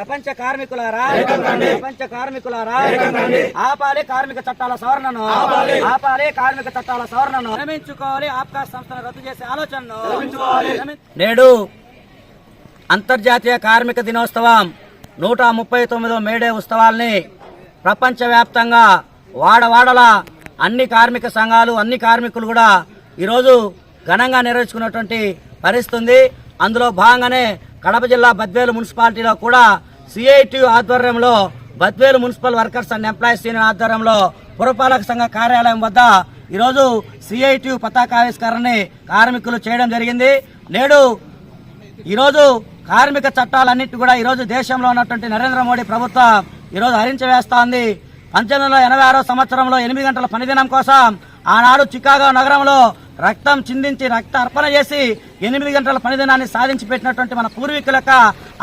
ప్రపంచ కార్మికులారా ప్రపంచ కార్మికులారా ఆపాలి కార్మిక చట్టాల సవరణను. ఆపాలి. కార్మిక చట్టాల సవరణను. విరమించుకోవాలి ఆప్కా సంస్థను రద్దు చేసే ఆలోచనను. నేడు అంతర్జాతీయ కార్మిక దినోత్సవం నూట ముప్పై తొమ్మిదో మేడే ఉత్సవాల్ని ప్రపంచవ్యాప్తంగా వాడవాడల అన్ని కార్మిక సంఘాలు అన్ని కార్మికులు కూడా ఈరోజు ఘనంగా నిర్వహించుకున్నటువంటి పరిస్థితి ఉంది. అందులో భాగంగానే కడప జిల్లా బద్వేలు మున్సిపాలిటీలో కూడా సిఐటి ఆధ్వర్యంలో Badvel municipal workers and employees union ఆధ్వర్యంలో పురపాలక సంఘ కార్యాలయం వద్ద ఈరోజు సిఐటి పతాకావిష్కరణని కార్మికులు చేయడం జరిగింది. నేడు ఈరోజు కార్మిక చట్టాలన్నిటి కూడా ఈరోజు దేశంలో ఉన్నటువంటి నరేంద్ర మోడీ ప్రభుత్వం ఈరోజు హరించవేస్తోంది. పంతొమ్మిది వందల ఎనభై ఆరో సంవత్సరంలో ఎనిమిది గంటల పనిదినం కోసం ఆనాడు చికాగో నగరంలో రక్తం చిందించి రక్త అర్పణ చేసి ఎనిమిది గంటల పనిదినాన్ని సాధించి పెట్టినటువంటి మన పూర్వీకుల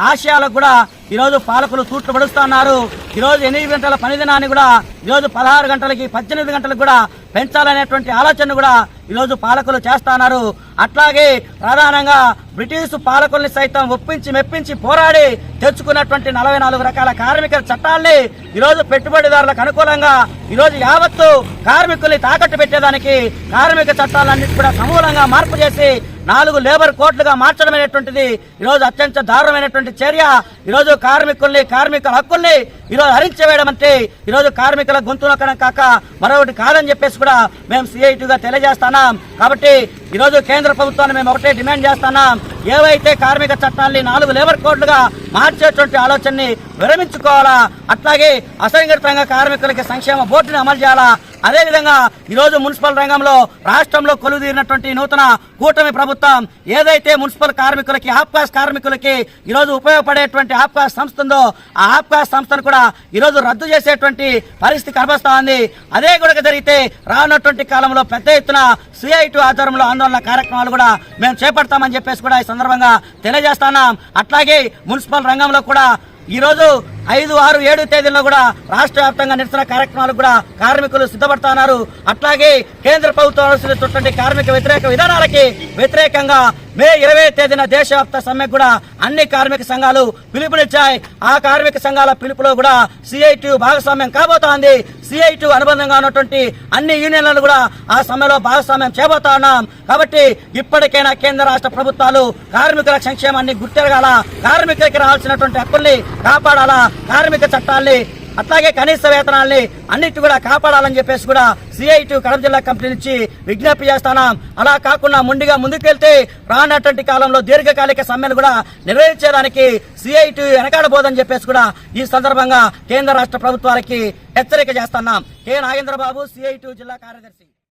ఆశయాలకు కూడా ఈరోజు పాలకులు తూట్లు పడుస్తున్నారు ఈరోజు ఎనిమిది గంటల పనిదినాన్ని కూడా ఈరోజు పదహారు గంటలకి పద్దెనిమిది గంటలకు కూడా పెంచాలనేటువంటి ఆలోచన కూడా ఈరోజు పాలకులు చేస్తున్నారు. అట్లాగే ప్రధానంగా బ్రిటిష్ పాలకుల్ని సైతం ఒప్పించి మెప్పించి పోరాడి తెచ్చుకున్నటువంటి నలభై నాలుగు రకాల కార్మిక చట్టాల్ని ఈరోజు పెట్టుబడిదారులకు అనుకూలంగా ఈరోజు యావత్తు కార్మికుల్ని తాకట్టు పెట్టేదానికి కార్మిక చట్టాలన్నిటి కూడా సమూలంగా మార్పు చేసి నాలుగు లేబర్ కోట్లుగా మార్చడమైనటువంటిది ఈరోజు అత్యంత దారుణమైనటువంటి చర్య. ఈరోజు కార్మికుల్ని కార్మికుల హక్కుల్ని ఈరోజు హరించవేయడం అంటే ఈరోజు కార్మికుల గొంతు నొక్కడం కాక మరొకటి కాదని చెప్పేసి కూడా మేము సిఐటిగా తెలియజేస్తున్నాం. కాబట్టి ఈరోజు కేంద్ర ప్రభుత్వాన్ని మేము ఒకటే డిమాండ్ చేస్తున్నాం. ఏవైతే కార్మిక చట్టాల్ని నాలుగు లేబర్ కోడ్లుగా మార్చేటువంటి ఆలోచనని విరమించుకోవాలా? అట్లాగే అసంఘటితంగా కార్మికులకి సంక్షేమ బోర్డుని అమలు చేయాలా? అదేవిధంగా ఈరోజు మున్సిపల్ రంగంలో రాష్ట్రంలో కొలుదీరినటువంటి నూతన కూటమి ప్రభుత్వం ఏదైతే మున్సిపల్ కార్మికులకి ఆప్కాస్ కార్మికులకి ఈరోజు ఉపయోగపడేటువంటి ఆప్కాస్ సంస్థ ఉందో ఆ ఆప్కాస్ సంస్థను కూడా ఈరోజు రద్దు చేసేటువంటి పరిస్థితి కనబస్తా ఉంది. అదే కూడా జరిగితే రానున్నటువంటి కాలంలో పెద్ద ఎత్తున సిఐటి ఆధ్వర్యంలో ఆందోళన కార్యక్రమాలు కూడా మేము చేపడతామని చెప్పేసి కూడా ఈ సందర్భంగా తెలియజేస్తున్నాం అట్లాగే మున్సిపల్ రంగంలో కూడా ఈరోజు ఐదు ఆరు ఏడు తేదీల్లో కూడా రాష్ట్ర వ్యాప్తంగా నిరసన కార్యక్రమాలు కూడా కార్మికులు సిద్ధపడుతున్నారు. అట్లాగే కేంద్ర ప్రభుత్వం అనుసరిస్తున్నటువంటి కార్మిక వ్యతిరేక విధానాలకి వ్యతిరేకంగా మే ఇరవై తేదీన దేశవ్యాప్త సమ్మె కూడా అన్ని కార్మిక సంఘాలు పిలుపునిచ్చాయి. ఆ కార్మిక సంఘాల పిలుపులో కూడా సిఐటి భాగస్వామ్యం కాబోతోంది. సిఐటి అనుబంధంగా ఉన్నటువంటి అన్ని యూనియన్లను కూడా ఆ సమ్మెలో భాగస్వామ్యం చేయబోతా ఉన్నాం. కాబట్టి ఇప్పటికైనా కేంద్ర రాష్ట్ర ప్రభుత్వాలు కార్మికుల సంక్షేమాన్ని గుర్తెరగాల కార్మికులకి రావాల్సినటువంటి హక్కుల్ని కాపాడాలా కార్మిక చట్టాల్ని అట్లాగే కనీస వేతనాల్ని అన్నిటి కూడా కాపాడాలని చెప్పేసి కూడా సిఐటి కడప జిల్లా కంపెనీ నుంచి విజ్ఞప్తి చేస్తున్నాం. అలా కాకుండా ముందుగా ముందుకెళ్తే రానటువంటి కాలంలో దీర్ఘకాలిక సమ్మెను కూడా నిర్వహించడానికి సిఐటి వెనకాడబోదని చెప్పేసి కూడా ఈ సందర్భంగా కేంద్ర రాష్ట్ర ప్రభుత్వాలకి హెచ్చరిక చేస్తున్నాం. కె. నాగేంద్రబాబు సిఐటి జిల్లా కార్యదర్శి.